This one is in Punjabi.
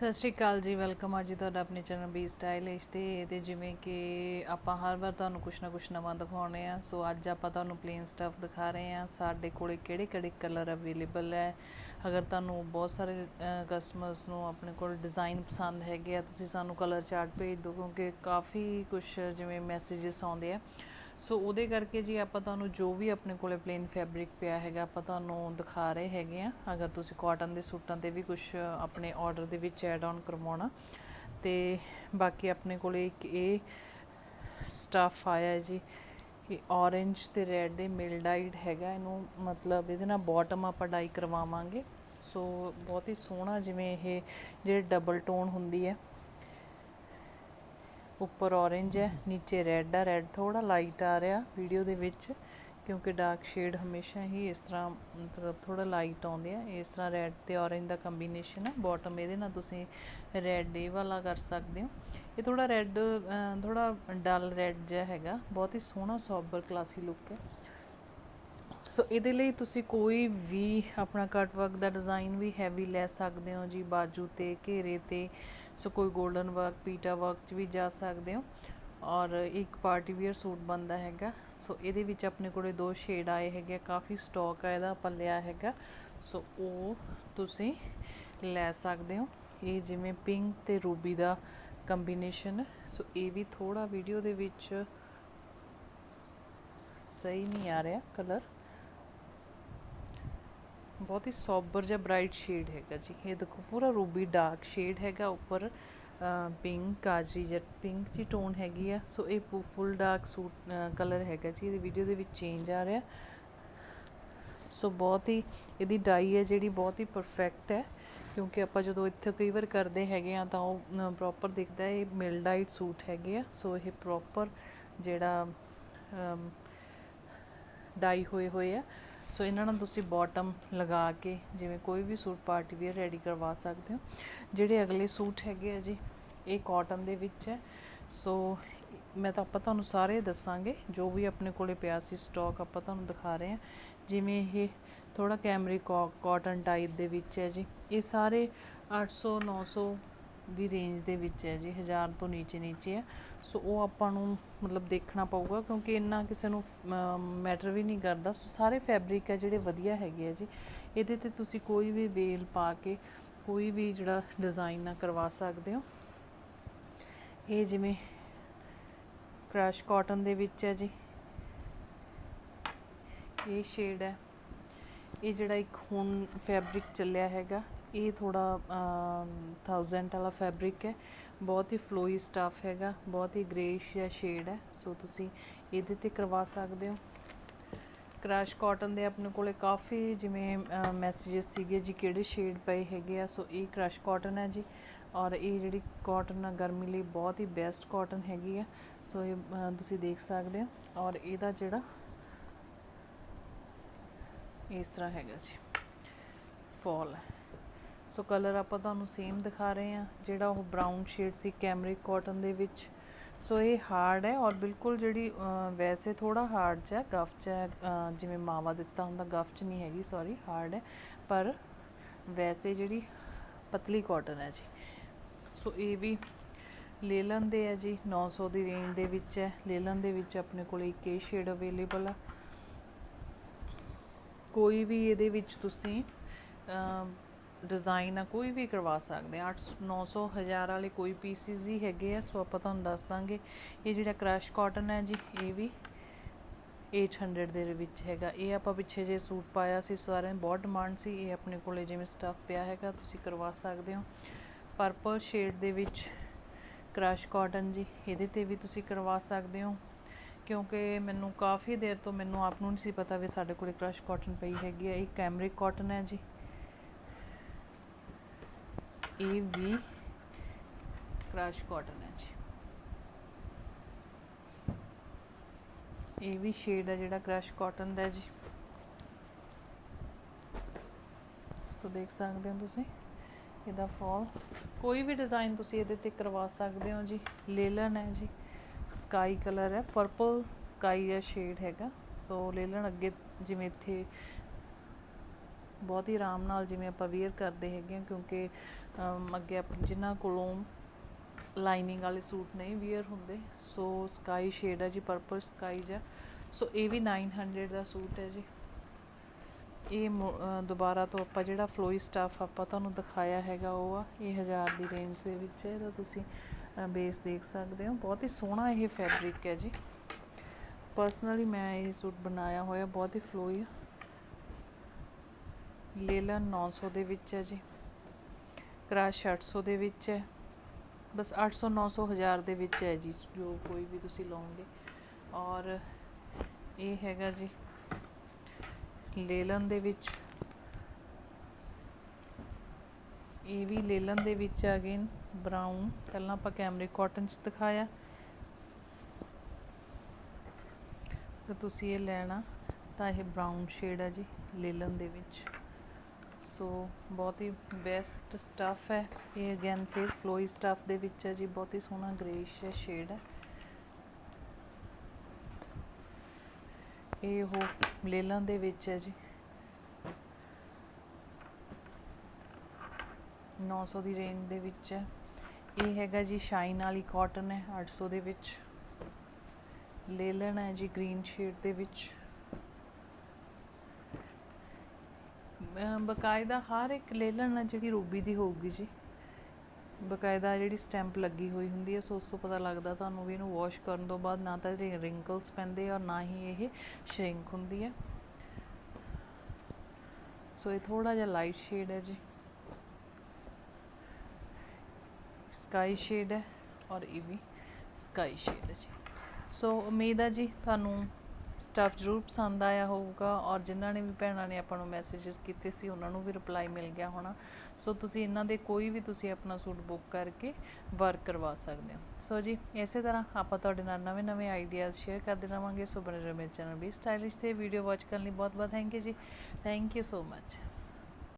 ਸਤਿ ਸ਼੍ਰੀ ਅਕਾਲ ਜੀ ਵੈਲਕਮ ਆ ਜੀ ਤੁਹਾਡਾ ਆਪਣੇ ਚੈਨਲ ਬੀ ਸਟਾਈਲਿਸ਼ ਤੇ ਤੇ ਜਿਵੇਂ ਕਿ ਆਪਾਂ ਹਰ ਵਾਰ ਤੁਹਾਨੂੰ ਕੁਛ ਨਾ ਕੁਛ ਨਵਾਂ ਦਿਖਾਉਣੇ ਆ। ਸੋ ਅੱਜ ਆਪਾਂ ਤੁਹਾਨੂੰ ਪਲੇਨ ਸਟਫ ਦਿਖਾ ਰਹੇ ਆ। ਸਾਡੇ ਕੋਲੇ ਕਿਹੜੇ ਕਿਹੜੇ ਕਲਰ ਅਵੇਲੇਬਲ ਹੈ? ਅਗਰ ਤੁਹਾਨੂੰ ਬਹੁਤ ਸਾਰੇ ਕਸਟਮਰਸ ਨੂੰ ਆਪਣੇ ਕੋਲ ਡਿਜ਼ਾਈਨ ਪਸੰਦ ਹੈਗੇ ਆ, ਤੁਸੀਂ ਸਾਨੂੰ ਕਲਰ ਚਾਰਟ ਭੇਜ ਦਿਓ, ਕਿਉਂਕਿ ਕਾਫੀ ਕੁਛ ਜਿਵੇਂ ਮੈਸੇजेस ਆਉਂਦੇ ਆ। ਸੋ ਉਹਦੇ ਕਰਕੇ ਜੀ ਆਪਾਂ ਤੁਹਾਨੂੰ ਜੋ ਵੀ ਆਪਣੇ ਕੋਲੇ ਪਲੇਨ ਫੈਬਰਿਕ ਪਿਆ ਹੈਗਾ, ਆਪਾਂ ਤੁਹਾਨੂੰ ਦਿਖਾ ਰਹੇ ਹੈਗੇ ਆ। ਅਗਰ ਤੁਸੀਂ ਕਾਟਨ ਦੇ ਸੂਟਾਂ ਤੇ ਵੀ ਕੁਝ ਆਪਣੇ ਆਰਡਰ ਦੇ ਵਿੱਚ ਐਡ ਆਨ ਕਰਵਾਉਣਾ, ਤੇ ਬਾਕੀ ਆਪਣੇ ਕੋਲੇ ਇੱਕ ਇਹ ਸਟਫ ਆਇਆ ਜੀ ਕਿ orange ਤੇ ਰੈੱਡ ਦੇ ਮਿਲ ਡਾਈਡ ਹੈਗਾ। ਇਹਨੂੰ ਮਤਲਬ ਇਹਦੇ ਨਾਲ ਬਾਟਮ ਆਪਾਂ ਡਾਈ ਕਰਵਾਵਾਂਗੇ। ਸੋ ਬਹੁਤ ਹੀ ਸੋਹਣਾ ਜਿਵੇਂ ਇਹ ਜਿਹੜੇ ਡਬਲ ਟੋਨ ਹੁੰਦੀ ਹੈ। ਉੱਪਰ orange ਹੈ, ਨੀਚੇ ਰੈੱਡ ਆ ਰੈੱਡ ਥੋੜਾ ਲਾਈਟ ਆ ਰਿਹਾ ਵੀਡੀਓ ਦੇ ਵਿੱਚ, ਕਿਉਂਕਿ ਡਾਰਕ ਸ਼ੇਡ ਹਮੇਸ਼ਾ ਹੀ ਇਸ ਤਰ੍ਹਾਂ, ਮਤਲਬ ਥੋੜਾ ਲਾਈਟ ਆਉਂਦੇ ਆ। ਇਸ ਤਰ੍ਹਾਂ ਰੈੱਡ ਤੇ orange ਦਾ ਕੰਬੀਨੇਸ਼ਨ ਹੈ। ਬਾਟਮ ਇਹਦੇ ਨਾਲ ਤੁਸੀਂ ਰੈੱਡ ਇਹ ਵਾਲਾ ਕਰ ਸਕਦੇ ਹੋ। ਇਹ ਥੋੜਾ ਰੈੱਡ ਥੋੜਾ ਡਲ ਰੈੱਡ ਜਿਹਾ ਹੈਗਾ। ਬਹੁਤ ਹੀ ਸੋਹਣਾ ਸੋਬਰ ਕਲਾਸੀ ਲੁੱਕ ਹੈ। ਸੋ ਇਹਦੇ ਲਈ ਤੁਸੀਂ ਕੋਈ ਵੀ ਆਪਣਾ ਕਟ ਵਰਕ ਦਾ ਡਿਜ਼ਾਈਨ ਵੀ ਹੈਵੀ ਲੈ ਸਕਦੇ ਹੋ ਜੀ, ਬਾਜੂ ਤੇ, ਘੇਰੇ ਤੇ ਸੋ ਕੋਈ 골ਡਨ ਵਰਕ ਪੀਟਾ ਵਰਕ ਚ ਵੀ ਜਾ ਸਕਦੇ ਹੋ। ਔਰ ਇੱਕ ਪਾਰਟੀ ਵੀਅਰ ਸੂਟ ਬੰਦਾ ਹੈਗਾ। ਸੋ ਇਹਦੇ ਵਿੱਚ ਆਪਣੇ ਕੋਲੇ ਦੋ ਸ਼ੇਡ ਆਏ ਹੈਗੇ ਕਾਫੀ ਸਟਾਕ ਆ ਇਹਦਾ, ਆਪਾਂ ਲਿਆ ਹੈਗਾ। ਸੋ ਉਹ ਤੁਸੀਂ ਲੈ ਸਕਦੇ ਹੋ। ਇਹ ਜਿਵੇਂ ਪਿੰਕ ਤੇ ਰੂਬੀ ਦਾ ਕੰਬੀਨੇਸ਼ਨ ਸੋ ਇਹ ਵੀ ਥੋੜਾ ਵੀਡੀਓ ਦੇ ਵਿੱਚ ਸਹੀ ਨਹੀਂ ਆ ਰਿਹਾ ਕਲਰ ਬਹੁਤ ਹੀ ਸੋਬਰ ਜਿਹਾ ਬ੍ਰਾਈਟ ਸ਼ੇਡ ਹੈਗਾ ਜੀ। ਇਹ ਦੇਖੋ, ਪੂਰਾ ਰੂਬੀ ਡਾਰਕ ਸ਼ੇਡ ਹੈਗਾ, ਉੱਪਰ ਪਿੰਕ ਕਾਜਰੀ ਜਾਂ ਪਿੰਕ ਜੀ ਟੋਨ ਹੈਗੀ ਆ। ਸੋ ਇਹ ਫੁੱਲ ਡਾਰਕ ਸੂਟ ਕਲਰ ਹੈਗਾ ਜੀ। ਇਹਦੀ ਵੀਡੀਓ ਦੇ ਵਿੱਚ ਚੇਂਜ ਆ ਰਿਹਾ। ਸੋ ਬਹੁਤ ਹੀ, ਇਹਦੀ ਡਾਈ ਹੈ ਜਿਹੜੀ ਬਹੁਤ ਹੀ ਪਰਫੈਕਟ ਹੈ। ਕਿਉਂਕਿ ਆਪਾਂ ਜਦੋਂ ਇੱਥੇ ਕਈ ਵਾਰ ਕਰਦੇ ਹੈਗੇ ਆ, ਤਾਂ ਉਹ ਪ੍ਰੋਪਰ ਦਿਖਦਾ ਹੈ। ਇਹ ਮਿਲ ਡਾਈਟ ਸੂਟ ਹੈਗੇ ਆ। ਸੋ ਇਹ ਪ੍ਰੋਪਰ ਜਿਹੜਾ ਡਾਈ ਹੋਏ ਹੋਏ ਆ। ਸੋ ਇਹਨਾਂ ਨੂੰ ਤੁਸੀਂ ਬਾਟਮ ਲਗਾ ਕੇ ਜਿਵੇਂ ਕੋਈ ਵੀ ਸੂਟ ਪਾਰਟੀ ਵੇਅਰ ਰੈਡੀ ਕਰਵਾ ਸਕਦੇ ਹੋ। ਜਿਹੜੇ ਅਗਲੇ ਸੂਟ ਹੈਗੇ ਆ ਜੀ, ਇਹ ਕਾਟਨ ਦੇ ਵਿੱਚ ਹੈ। ਸੋ ਮੈਂ ਤਾਂ ਆਪਾਂ ਤੁਹਾਨੂੰ ਸਾਰੇ ਦੱਸਾਂਗੇ, ਜੋ ਵੀ ਆਪਣੇ ਕੋਲੇ ਪਿਆ ਸੀ ਸਟਾਕ ਆਪਾਂ ਤੁਹਾਨੂੰ ਦਿਖਾ ਰਹੇ ਹਾਂ। ਜਿਵੇਂ ਇਹ ਥੋੜਾ ਕੈਮਰੀ ਕਾਟਨ ਟਾਈਪ ਦੇ ਵਿੱਚ ਹੈ ਜੀ। ਇਹ ਸਾਰੇ 800 900 ਦੀ ਰੇਂਜ ਦੇ ਵਿੱਚ ਹੈ ਜੀ 1000 ਤੋਂ ਨੀਚੇ ਨੀਚੇ ਹੈ। ਸੋ ਉਹ ਆਪਾਂ ਨੂੰ ਮਤਲਬ ਦੇਖਣਾ ਪਊਗਾ ਕਿਉਂਕਿ ਇੰਨਾ ਕਿਸੇ ਨੂੰ ਮੈਟਰ ਵੀ ਨਹੀਂ ਕਰਦਾ। ਸੋ ਸਾਰੇ ਫੈਬਰਿਕ ਹੈ ਜਿਹੜੇ ਵਧੀਆ ਹੈਗੇ ਆ ਜੀ। ਇਹਦੇ ਤੇ ਤੁਸੀਂ ਕੋਈ ਵੀ ਵੇਲ ਪਾ ਕੇ ਕੋਈ ਵੀ ਜਿਹੜਾ ਡਿਜ਼ਾਈਨ ਨਾ ਕਰਵਾ ਸਕਦੇ ਹੋ। ਇਹ ਜਿਵੇਂ ਕ੍ਰਸ਼ ਕਾਟਨ ਦੇ ਵਿੱਚ ਹੈ ਜੀ। ਇਹ ਸ਼ੇਡ ਹੈ। ਇਹ ਜਿਹੜਾ ਇੱਕ ਹੁਣ ਫੈਬਰਿਕ ਚੱਲਿਆ ਹੈਗਾ। ਇਹ ਥੋੜਾ 1000 ਵਾਲਾ ਫੈਬਰਿਕ ਹੈ। ਬਹੁਤ ਹੀ ਫਲੋਈ ਸਟਾਫ ਹੈਗਾ, ਬਹੁਤ ਹੀ ਗ੍ਰੇਸ਼ ਜਾਂ ਸ਼ੇਡ ਹੈ। ਸੋ ਤੁਸੀਂ ਇਹਦੇ ਤੇ ਕਰਵਾ ਸਕਦੇ ਹੋ। ਕ੍ਰਸ਼ ਕਾਟਨ ਦੇ ਆਪਣੇ ਕੋਲੇ ਕਾਫੀ ਜਿਵੇਂ ਮੈਸੇजेस ਸੀਗੇ ਜੀ ਕਿਹੜੇ ਸ਼ੇਡ ਪਏ ਹੈਗੇ ਆ। ਸੋ ਇਹ ਕ੍ਰਸ਼ ਕਾਟਨ ਹੈ ਜੀ। ਔਰ ਇਹ ਜਿਹੜੀ ਕਾਟਨ ਆ, ਗਰਮੀ ਲਈ ਬਹੁਤ ਹੀ ਬੈਸਟ ਕਾਟਨ ਹੈਗੀ ਆ। ਸੋ ਇਹ ਤੁਸੀਂ ਦੇਖ ਸਕਦੇ ਹੋ। ਔਰ ਇਹਦਾ ਜਿਹੜਾ ਇਸ ਤਰ੍ਹਾਂ ਹੈਗਾ ਜੀ। ਫਾਲ ਹੈ। ਸੋ ਕਲਰ ਆਪਾਂ ਤੁਹਾਨੂੰ ਸੇਮ ਦਿਖਾ ਰਹੇ ਹਾਂ, ਜਿਹੜਾ ਉਹ ਬ੍ਰਾਊਨ ਸ਼ੇਡ ਸੀ ਕੈਮਰਿਕ ਕਾਟਨ ਦੇ ਵਿੱਚ। ਸੋ ਇਹ ਹਾਰਡ ਹੈ ਔਰ ਬਿਲਕੁਲ ਜਿਹੜੀ ਵੈਸੇ ਥੋੜਾ ਹਾਰਡ ਚ ਹੈ ਗਫ ਚ ਹੈ ਜਿਵੇਂ ਮਾਵਾ ਦਿੱਤਾ ਹੁੰਦਾ ਗਫ ਚ ਨਹੀਂ ਹੈਗੀ ਸੌਰੀ ਹਾਰਡ ਹੈ। ਪਰ ਵੈਸੇ ਜਿਹੜੀ ਪਤਲੀ ਕਾਟਨ ਹੈ ਜੀ। ਸੋ ਇਹ ਵੀ ਲੇਲਨ ਦੇ ਹੈ ਜੀ 900 ਦੀ ਰੇਂਜ ਦੇ ਵਿੱਚ ਹੈ। ਲੇਲਨ ਦੇ ਵਿੱਚ ਆਪਣੇ ਕੋਲ ਇੱਕ ਇਹ ਸ਼ੇਡ ਅਵੇਲੇਬਲ ਆ। ਕੋਈ ਵੀ ਇਹਦੇ ਵਿੱਚ ਤੁਸੀਂ ਡਿਜ਼ਾਈਨ ਆ, ਕੋਈ ਵੀ ਕਰਵਾ ਸਕਦੇ ਆ। 800 900 1000 ਵਾਲੇ ਕੋਈ ਪੀਸਿਸ ਹੀ ਹੈਗੇ ਆ, ਸੋ ਆਪਾਂ ਤੁਹਾਨੂੰ ਦੱਸ ਦਾਂਗੇ। ਇਹ ਜਿਹੜਾ ਕ੍ਰਸ਼ ਕਾਟਨ ਹੈ ਜੀ, ਇਹ ਵੀ 800 ਦੇ ਵਿੱਚ ਹੈਗਾ। ਇਹ ਆਪਾਂ ਪਿੱਛੇ ਜੇ ਸੂਟ ਪਾਇਆ ਸੀ, ਸਾਰਿਆਂ ਦੀ ਬਹੁਤ ਡਿਮਾਂਡ ਸੀ। ਇਹ ਆਪਣੇ ਕੋਲੇ ਜਿਵੇਂ ਸਟੱਫ ਪਿਆ ਹੈਗਾ, ਤੁਸੀਂ ਕਰਵਾ ਸਕਦੇ ਹੋ। ਪਰਪਲ ਸ਼ੇਡ ਦੇ ਵਿੱਚ ਕ੍ਰਸ਼ ਕਾਟਨ ਜੀ, ਇਹਦੇ ਤੇ ਵੀ ਤੁਸੀਂ ਕਰਵਾ ਸਕਦੇ ਹੋ। ਕਿਉਂਕਿ ਮੈਨੂੰ ਕਾਫੀ ਦੇਰ ਤੋਂ ਮੈਨੂੰ ਆਪ ਨੂੰ ਨਹੀਂ ਸੀ ਪਤਾ ਵੀ ਸਾਡੇ ਕੋਲੇ ਕ੍ਰਸ਼ ਕਾਟਨ ਪਈ ਹੈਗੀ ਹੈ ਇਹ ਕੈਮਰਿਕ ਕਾਟਨ ਹੈ ਜੀ। ਇਹ ਵੀ ਕ੍ਰਸ਼ ਕਾਟਨ ਹੈ ਜੀ। ਇਹ ਵੀ ਸ਼ੇਡ ਹੈ ਜਿਹੜਾ ਕ੍ਰਸ਼ ਕਾਟਨ ਦਾ ਹੈ ਜੀ। ਸੋ ਦੇਖ ਸਕਦੇ ਹੋ ਤੁਸੀਂ, ਇਹਦਾ ਫਾਲ ਕੋਈ ਵੀ ਡਿਜ਼ਾਈਨ ਤੁਸੀਂ ਇਹਦੇ ਤੇ ਕਰਵਾ ਸਕਦੇ ਹੋ ਜੀ। ਲੇਲਨ ਹੈ ਜੀ ਸਕਾਈ ਕਲਰ ਹੈ। ਪਰਪਲ ਸਕਾਈ ਦਾ ਸ਼ੇਡ ਹੈਗਾ। ਸੋ ਲੇਲਨ ਅੱਗੇ ਜਿਵੇਂ ਇੱਥੇ ਬਹੁਤ ਹੀ ਆਰਾਮ ਨਾਲ ਜਿਵੇਂ ਆਪਾਂ ਵੇਅਰ ਕਰਦੇ ਹੈਗੇ ਹਾਂ, ਕਿਉਂਕਿ ਅੱਗੇ ਆਪ, ਜਿਨ੍ਹਾਂ ਕੋਲੋਂ ਲਾਈਨਿੰਗ ਵਾਲੇ ਸੂਟ ਨਹੀਂ ਵੇਅਰ ਹੁੰਦੇ ਸੋ ਸਕਾਈ ਸ਼ੇਡ ਹੈ ਜੀ ਪਰਪਲ ਸਕਾਈ ਜਾਂ ਸੋ ਇਹ ਵੀ 900 ਦਾ ਸੂਟ ਹੈ ਜੀ। ਇਹ ਮੁ- ਦੁਬਾਰਾ ਤੋਂ ਆਪਾਂ ਜਿਹੜਾ ਫਲੋਈ ਸਟਫ ਆਪਾਂ ਤੁਹਾਨੂੰ ਦਿਖਾਇਆ ਹੈਗਾ ਉਹ ਆ, ਇਹ 1000 ਦੀ ਰੇਂਜ ਦੇ ਵਿੱਚ ਹੈ, ਇਹਦਾ ਤੁਸੀਂ ਬੇਸ ਦੇਖ ਸਕਦੇ ਹੋ। ਬਹੁਤ ਹੀ ਸੋਹਣਾ ਇਹ ਫੈਬਰਿਕ ਹੈ ਜੀ। ਪਰਸਨਲੀ ਮੈਂ ਇਹ ਸੂਟ ਬਣਾਇਆ ਹੋਇਆ, ਬਹੁਤ ਹੀ ਫਲੋਈ ਲੇਲਨ 900 ਦੇ ਵਿੱਚ ਹੈ ਜੀ। ਕਰਾਸ਼ 800 ਦੇ ਵਿੱਚ ਹੈ। ਬਸ 800 900 1000 ਦੇ ਵਿੱਚ ਹੈ ਜੀ, ਜੋ ਕੋਈ ਵੀ ਤੁਸੀਂ ਲਓਗੇ। ਔਰ ਇਹ ਹੈਗਾ ਜੀ ਲੇਲਨ ਦੇ ਵਿੱਚ। ਇਹ ਵੀ ਲੇਲਨ ਦੇ ਵਿੱਚ ਅਗੇਨ ਬਰਾਊਨ ਪਹਿਲਾਂ ਆਪਾਂ ਕੈਮਰੇ ਕਾਟਨ ਚ ਦਿਖਾਇਆ। ਤੇ ਤੁਸੀਂ ਇਹ ਲੈਣਾ, ਤਾਂ ਇਹ ਬਰਾਊਨ ਸ਼ੇਡ ਹੈ ਜੀ ਲੇਲਨ ਦੇ ਵਿੱਚ। ਸੋ ਬਹੁਤ ਹੀ ਬੈਸਟ ਸਟੱਫ ਹੈ। ਇਹ ਅਗੇਨ ਫਿਰ ਫਲੋਈ ਸਟਫ ਦੇ ਵਿੱਚ ਹੈ ਜੀ। ਬਹੁਤ ਹੀ ਸੋਹਣਾ ਗ੍ਰੇਸ਼ ਸ਼ੇਡ ਹੈ। ਇਹ ਉਹ ਲੇਲਾਂ ਦੇ ਵਿੱਚ ਹੈ ਜੀ। 900 ਦੀ ਰੇਂਜ ਦੇ ਵਿੱਚ ਹੈ। ਇਹ ਹੈਗਾ ਜੀ ਸ਼ਾਈਨ ਵਾਲੀ ਕਾਟਨ ਹੈ। 800 ਦੇ ਵਿੱਚ। ਲੇਲਨ ਹੈ ਜੀ ਗ੍ਰੀਨ ਸ਼ੇਡ ਦੇ ਵਿੱਚ। ਬਕਾਇਦਾ ਹਰ ਇੱਕ ਲੇਲਣ ਆ ਜਿਹੜੀ ਰੂਬੀ ਦੀ ਹੋਊਗੀ ਜੀ, ਬਕਾਇਦਾ ਜਿਹੜੀ ਸਟੈਂਪ ਲੱਗੀ ਹੋਈ ਹੁੰਦੀ ਹੈ, ਸੋ ਉਸ ਤੋਂ ਪਤਾ ਲੱਗਦਾ ਤੁਹਾਨੂੰ ਵੀ ਇਹਨੂੰ ਵਾਸ਼ ਕਰਨ ਤੋਂ ਬਾਅਦ ਨਾ ਤਾਂ ਇਹਦੇ ਰਿੰਕਲਸ ਪੈਂਦੇ ਔਰ ਨਾ ਹੀ ਇਹ ਸ਼ਰਿੰਕ ਹੁੰਦੀ ਹੈ। ਸੋ ਇਹ ਥੋੜਾ ਜਿਹਾ ਲਾਈਟ ਸ਼ੇਡ ਹੈ ਜੀ। ਸਕਾਈ ਸ਼ੇਡ ਹੈ ਔਰ ਇਹ ਵੀ ਸਕਾਈ ਸ਼ੇਡ ਹੈ ਜੀ। ਸੋ ਉਮੀਦ ਹੈ ਜੀ ਤੁਹਾਨੂੰ ਸਟਾਫ ਜ਼ਰੂਰ ਪਸੰਦ ਆਇਆ ਹੋਊਗਾ ਔਰ ਜਿਨ੍ਹਾਂ ਨੇ ਵੀ ਭੈਣਾਂ ਨੇ ਆਪਾਂ ਨੂੰ ਮੈਸੇजेस ਕੀਤੇ ਸੀ, ਉਹਨਾਂ ਨੂੰ ਵੀ ਰਿਪਲਾਈ ਮਿਲ ਗਿਆ ਹੋਣਾ। ਸੋ ਤੁਸੀਂ ਇਹਨਾਂ ਦੇ ਕੋਈ ਵੀ ਤੁਸੀਂ ਆਪਣਾ ਸੂਟ ਬੁੱਕ ਕਰਕੇ ਵਰਕ ਕਰਵਾ ਸਕਦੇ ਹੋ। ਸੋ ਜੀ, ਇਸੇ ਤਰ੍ਹਾਂ ਆਪਾਂ ਤੁਹਾਡੇ ਨਾਲ ਨਵੇਂ-ਨਵੇਂ ਆਈਡੀਆਜ਼ ਸ਼ੇਅਰ ਕਰਦੇ ਰਵਾਂਗੇ। ਸੋ ਬਣੇ ਰਹੋ ਮੇਰੇ ਚੈਨਲ ਵੀ ਸਟਾਈਲਿਸ਼ ਤੇ ਵੀਡੀਓ ਵਾਚ ਕਰਨ ਲਈ ਬਹੁਤ-ਬਹੁਤ ਥੈਂਕ ਯੂ ਜੀ। Thank you so much